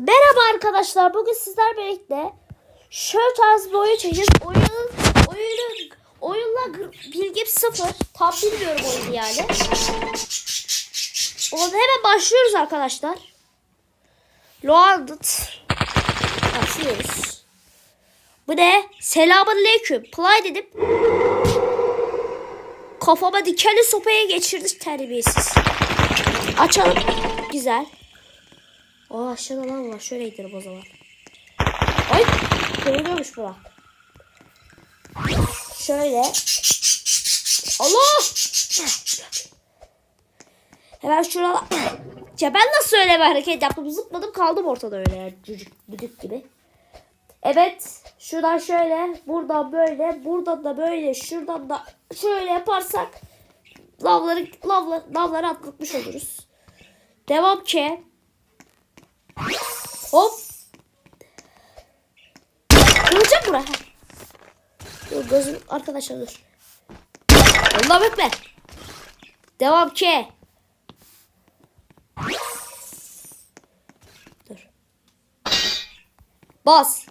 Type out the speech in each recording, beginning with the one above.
Merhaba arkadaşlar. Bugün sizler birlikte şöyle tarz bir oyun çekeceğiz. Oyunun oyunun oyunla bilgim sıfır. Tam bilmiyorum oyunu yani. O hemen başlıyoruz arkadaşlar. Loaded. Başlıyoruz. Bu ne? Selamun aleyküm. Play dedim. Kafama dikenli sopaya geçirdi terbiyesiz. Açalım. Güzel. Aa aşağıda lan var. Şöyle gidelim o zaman. Ay kırılıyormuş bura. Şöyle. Allah! Hemen şurada. Ya ben nasıl öyle bir hareket yaptım? Zıpladım kaldım ortada öyle. Cücük, düdük gibi. Evet. Şuradan şöyle. Buradan böyle. Buradan da böyle. Şuradan da şöyle yaparsak lavları, lavları, lavları atlatmış oluruz. Devam ki. Hop. Kırılacak bura. Dur gözüm arkadaşlar dur. Allah bekle. Devam ki. Dur. Bas.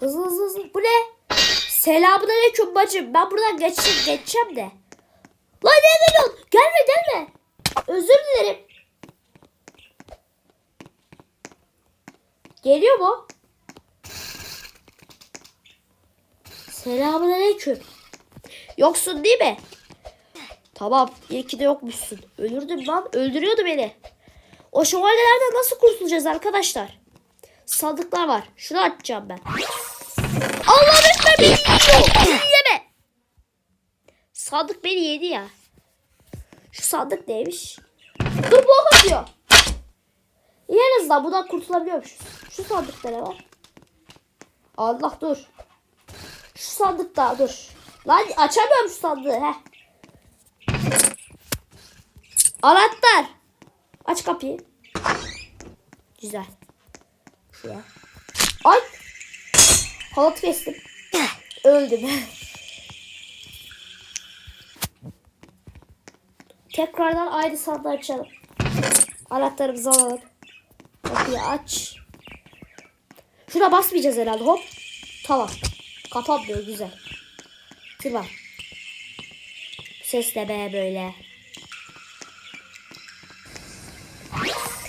Hızlı hızlı hızlı. Bu ne? Selamünaleyküm bacım. Ben buradan geçeceğim, geçeceğim de. Lan ne geliyorsun? Gelme gelme. Özür dilerim. Geliyor mu? Selamünaleyküm. Yoksun değil mi? Tamam. İyi ki de yokmuşsun. Ölürdüm lan. Öldürüyordu beni. O şövalyelerden nasıl kurtulacağız arkadaşlar? Sandıklar var. Şunu açacağım ben. Allah ekber beni yiyor. Yeme. Sandık beni yedi ya. Şu sandık neymiş? Dur. İyi en azından bundan kurtulabiliyormuşuz. Şu sandıkta ne var? Allah dur. Şu sandıkta dur. Lan açamıyorum şu sandığı. Heh. Anahtar. Aç kapıyı. Güzel. Şuraya. Ay. Halat kestim. Öldüm. Tekrardan aynı sandığı açalım. Anahtarımızı alalım. Kapıyı aç. Şuna basmayacağız herhalde. Hop. Tamam. Kapanmıyor güzel. Tırman. Ses de be böyle.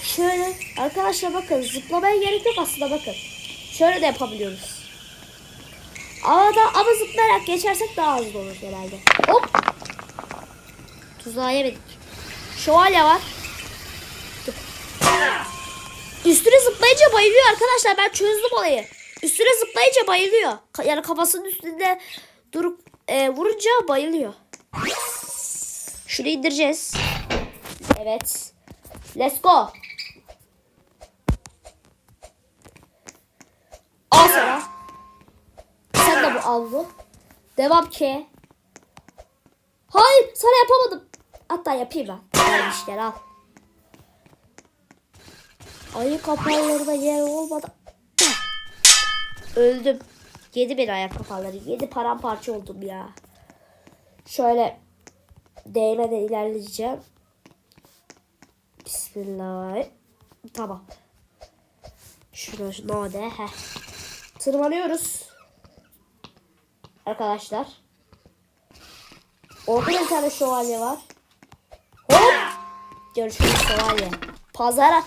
Şöyle arkadaşlar bakın zıplamaya gerek yok aslında bakın. Şöyle de yapabiliyoruz. Ama da ama zıplayarak geçersek daha hızlı olur herhalde. Hop. Tuzağa yemedik. Şövalye var. Dur. Üstüne zıplayınca bayılıyor arkadaşlar. Ben çözdüm olayı. Üstüne zıplayınca bayılıyor. Yani kafasının üstünde durup e, vurunca bayılıyor. Şunu indireceğiz. Evet. Let's go. Al sana. Sen de bu al bu. Devam ki. Hayır sana yapamadım. Hatta yapayım ben. Gelmişler al. Ayı kapalarına yer olmadı. Öldüm. Yedi beni ayak kafaları. Yedi paramparça oldum ya. Şöyle değmeden ilerleyeceğim. Bismillah. Tamam. Şunu no de. Heh. Tırmanıyoruz. Arkadaşlar. Orada bir tane şövalye var. Hop. Görüşürüz şövalye. Pazara.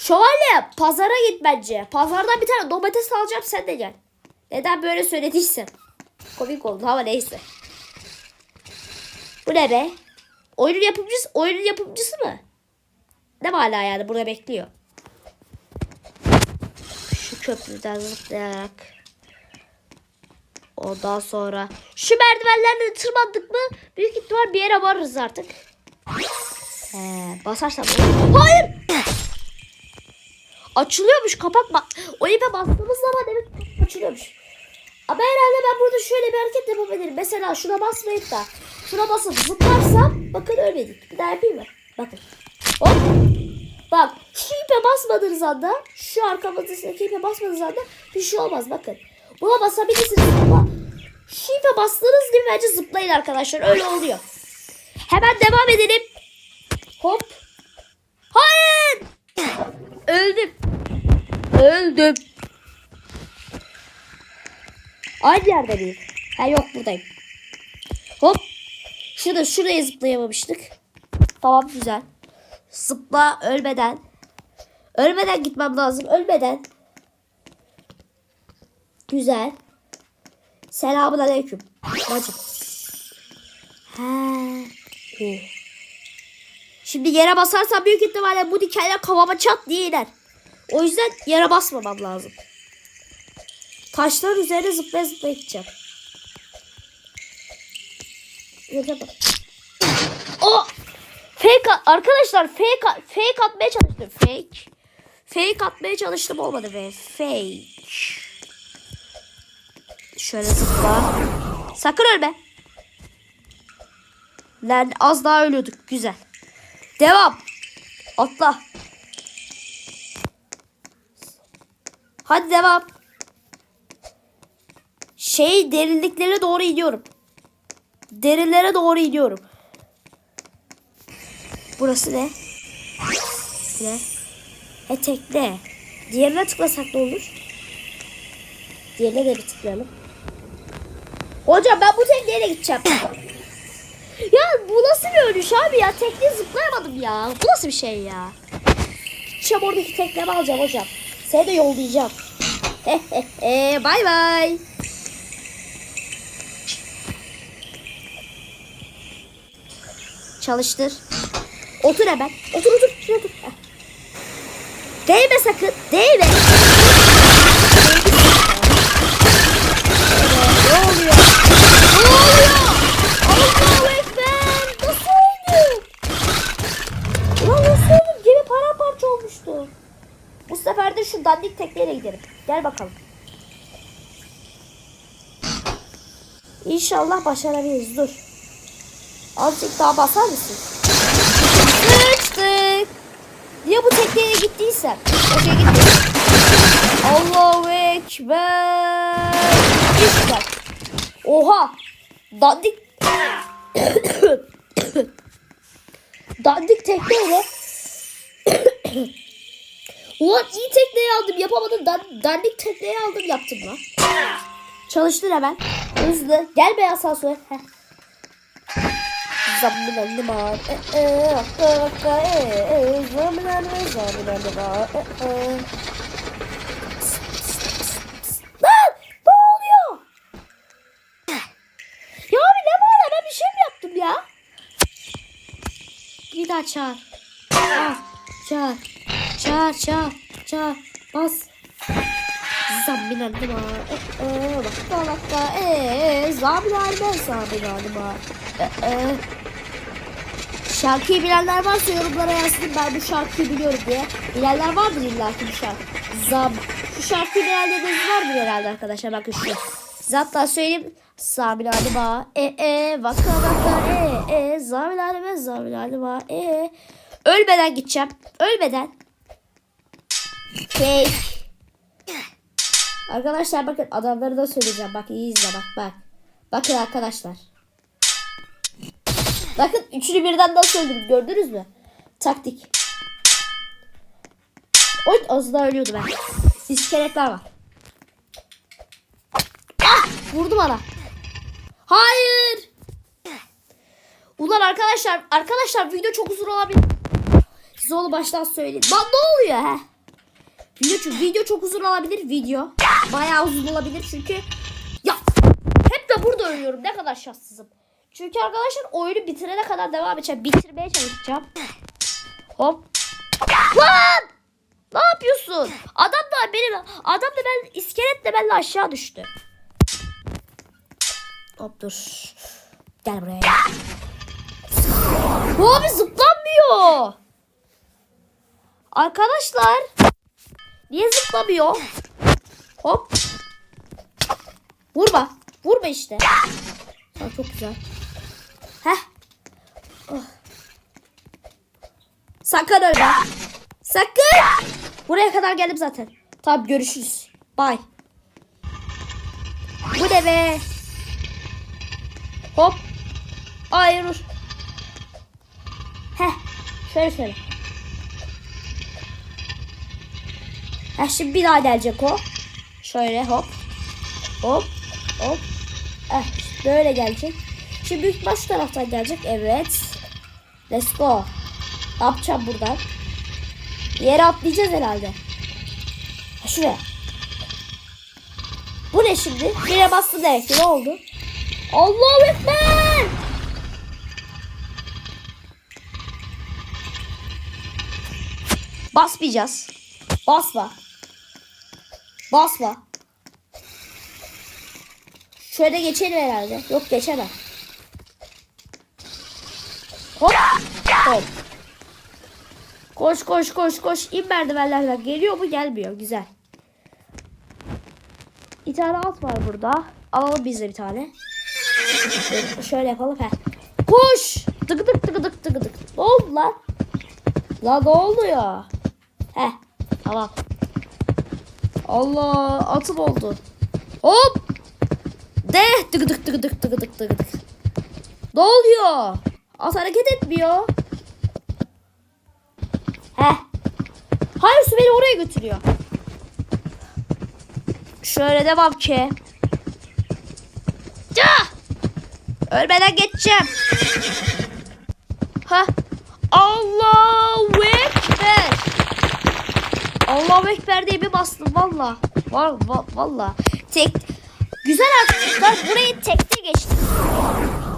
Şövalye pazara git bence. Pazardan bir tane domates alacağım sen de gel. Neden böyle söylediysen. Komik oldu ama neyse. Bu ne be? Oyunun yapımcısı, oyunun yapımcısı mı? Ne hala yani burada bekliyor. Şu köprüden zıplayarak. Ondan sonra şu merdivenlerle tırmandık mı büyük ihtimal bir yere varırız artık. He, basarsam Hayır! Açılıyormuş kapak bak. O ipe bastığımız zaman demek açılıyormuş. Ama herhalde ben burada şöyle bir hareket yapabilirim. Mesela şuna basmayıp da şuna basıp zıplarsam bakın ölmedik. Bir daha yapayım mı? Bakın. Hop. Bak şu ipe basmadığınız anda şu arkamızdaki ipe basmadığınız anda bir şey olmaz bakın. Buna basabilirsiniz ama şu ipe bastığınız gibi bence zıplayın arkadaşlar. Öyle oluyor. Hemen devam edelim. Hop. Hayır. Öldüm. Aynı yerde miyim? Ha yok buradayım. Hop. Şurada şuraya zıplayamamıştık. Tamam güzel. Zıpla ölmeden. Ölmeden gitmem lazım. Ölmeden. Güzel. Selamun aleyküm. Bacım. Ha. Şimdi yere basarsam büyük ihtimalle bu dikenler kafama çat diye iner. O yüzden yere basmamam lazım. Taşların üzerine zıplaya zıplaya gideceğim. Yere bak. O fake arkadaşlar fake fake atmaya çalıştım. Fake. Fake atmaya çalıştım olmadı ve fake. Şöyle zıpla. Sakın ölme. Lan az daha ölüyorduk. Güzel. Devam. Atla. Hadi devam. Şey derinliklere doğru gidiyorum. Derinlere doğru gidiyorum. Burası ne? Ne? E tekne. Diğerine tıklasak ne olur? Diğerine de bir tıklayalım. Hocam ben bu tekneyle gideceğim. ya bu nasıl bir ölüş abi ya? Tekneye zıplayamadım ya. Bu nasıl bir şey ya? Gideceğim oradaki teknemi alacağım hocam. Seni de yollayacağım. Bay bay. Çalıştır. Otur hemen. Otur otur. Şuraya otur. Değme sakın. Değme. Bu sefer de şu dandik tekneyle gidelim. Gel bakalım. İnşallah başarabiliriz. Dur. Azıcık daha basar mısın? Sıçtık. Niye bu tekneye gittiysem? O şey gitti. Allahu Ekber. İşte. Oha. Dandik. Dandik tekneyle. Ulan iyi tekneyi aldım yapamadım. Dan, dandik tekneyi aldım yaptım lan. Çalıştır hemen. Hızlı. Gel be asansör. Heh. Zaminanlı var. E, e, vakka vakka e, e, zaminanlı zaminanlı var. E, e. Lan! Ne oluyor? Ya abi ne var? Ben bir şey mi yaptım ya? Bir daha çağır. Çağır. Çağır. Çağır çağır. Çağır. Bas. Zaminanlı var. E, e, vakka vakka e, e, zaminanlı zaminanlı var. E, e. Şarkıyı bilenler varsa yorumlara yazsın ben bu şarkıyı biliyorum diye. Bilenler vardır illa ki bu şarkı. Zam. Şu şarkıyı bilenleriniz vardır herhalde arkadaşlar bakın şu. Size hatta söyleyeyim. Zabilali ba e e vaka vaka e e zabilali be zabilali ba e e. Ölmeden gideceğim. Ölmeden. Cake. Arkadaşlar bakın adamları da söyleyeceğim. Bak iyi izle bak bak. Bakın arkadaşlar. Bakın üçünü birden nasıl öldürdüm gördünüz mü? Taktik. Oy az daha ölüyordu ben. İskeletler var. Ah! Vurdu bana. Hayır. Ulan arkadaşlar arkadaşlar video çok uzun olabilir. Size onu baştan söyleyeyim. Lan ne oluyor he? Video, video çok uzun olabilir video. Bayağı uzun olabilir çünkü ya hep de burada ölüyorum. Ne kadar şanssızım. Çünkü arkadaşlar oyunu bitirene kadar devam edeceğim. Bitirmeye çalışacağım. Hop. Lan! Ne yapıyorsun? Adam da benim adam da ben iskelet de benimle aşağı düştü. Hop dur. Gel buraya. Bu abi zıplanmıyor. Arkadaşlar. Niye zıplamıyor? Hop. Vurma. Vurma işte. Ha, çok güzel. Heh. Oh. Sakın ölme. Sakın. Buraya kadar geldim zaten. Tamam görüşürüz. Bye. Bu ne be? Hop. Hayır. Heh. Şöyle şöyle. Ha şimdi bir daha gelecek o. Şöyle hop. Hop. Hop. Eh, böyle gelecek. Şimdi büyük baş taraftan gelecek. Evet. Let's go. Ne yapacağım buradan? Yere atlayacağız herhalde. Ha, şuraya. Bu ne şimdi? Bire bastı demek. Ne oldu? Allahu Ekber! Basmayacağız. Basma. Basma. Şöyle geçelim herhalde. Yok geçemem. Hop. Hop. Koş koş koş koş. İn merdivenlerden. Geliyor mu gelmiyor. Güzel. Bir tane at var burada. Alalım biz de bir tane. Şöyle- yapalım. Heh. Koş. Tık tık tık tık tık tık. Ne oldu lan? Lan ne oluyor? Heh. Tamam. Allah atım oldu. Hop. De tık tık tık tık tık tık tık tık. Ne oluyor? At hareket etmiyor. Heh. Hayır su beni oraya götürüyor. Şöyle devam ki. Ya! Ölmeden geçeceğim. Ha. Allahu Ekber. Allahu Ekber diye bir bastım valla. Var va, valla. Tek güzel arkadaşlar burayı tekte geçtim.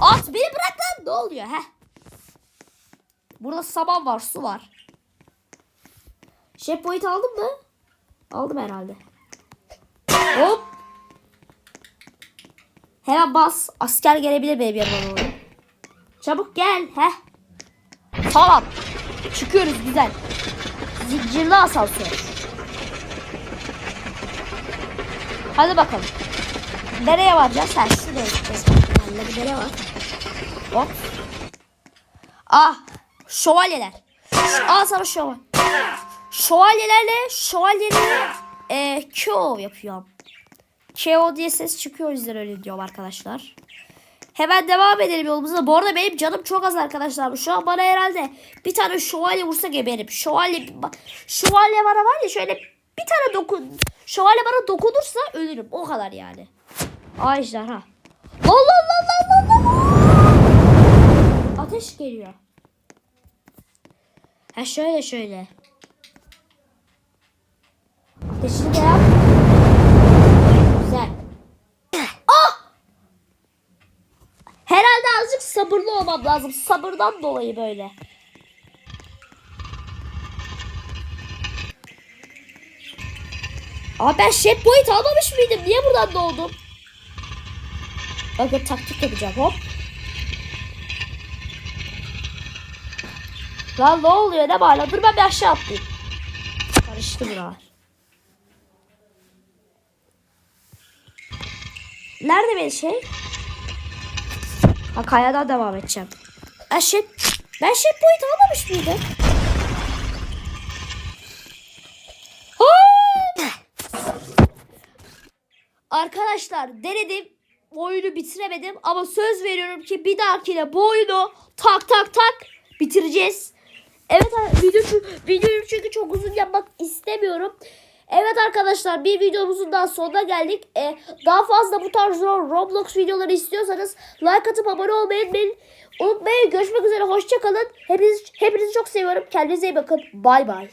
At beni bırak lan ne oluyor he? Burada saman var su var. Boyut aldın mı? Aldım herhalde. Hop. Hemen bas. Asker gelebilir benim yanıma doğru. Çabuk gel. Heh. Tamam. Çıkıyoruz güzel. Zincirli asansör. Hadi bakalım. Nereye varacağız? Ha şuraya gideceğiz. Bir dere var. Hop. Ah. Şövalyeler. Al sana şövalye. Şövalyelerle şövalyeleri e, KO yapıyorum. KO diye ses çıkıyor yüzden öyle diyorum arkadaşlar. Hemen devam edelim yolumuza. Bu arada benim canım çok az arkadaşlar. Şu an bana herhalde bir tane şövalye vursa geberim. Şövalye, şövalye bana var ya şöyle bir tane dokun. Şövalye bana dokunursa ölürüm. O kadar yani. Ay ejderha. Allah Allah Allah Allah Allah. Ateş geliyor. Ha şöyle şöyle. Ateşini de. Güzel. Ah! Herhalde azıcık sabırlı olmam lazım. Sabırdan dolayı böyle. Aa ben Shape Point almamış mıydım? Niye buradan doğdum? Bakın taktik yapacağım hop. Lan ne oluyor ne bağla? Dur ben bir aşağı atlayayım. Karıştı buralar. Nerede benim şey? Ha kayadan devam edeceğim. Ben şey, ben şey point almamış mıydım? Arkadaşlar denedim. Oyunu bitiremedim ama söz veriyorum ki bir dahakine bu oyunu tak tak tak bitireceğiz. Evet video, videoyu çünkü çok uzun yapmak istemiyorum. Evet arkadaşlar bir videomuzun daha sonuna geldik. Ee, daha fazla bu tarz Roblox videoları istiyorsanız like atıp abone olmayı unutmayın. Unutmayın. Görüşmek üzere. Hoşçakalın. Hepinizi, hepinizi çok seviyorum. Kendinize iyi bakın. Bay bay.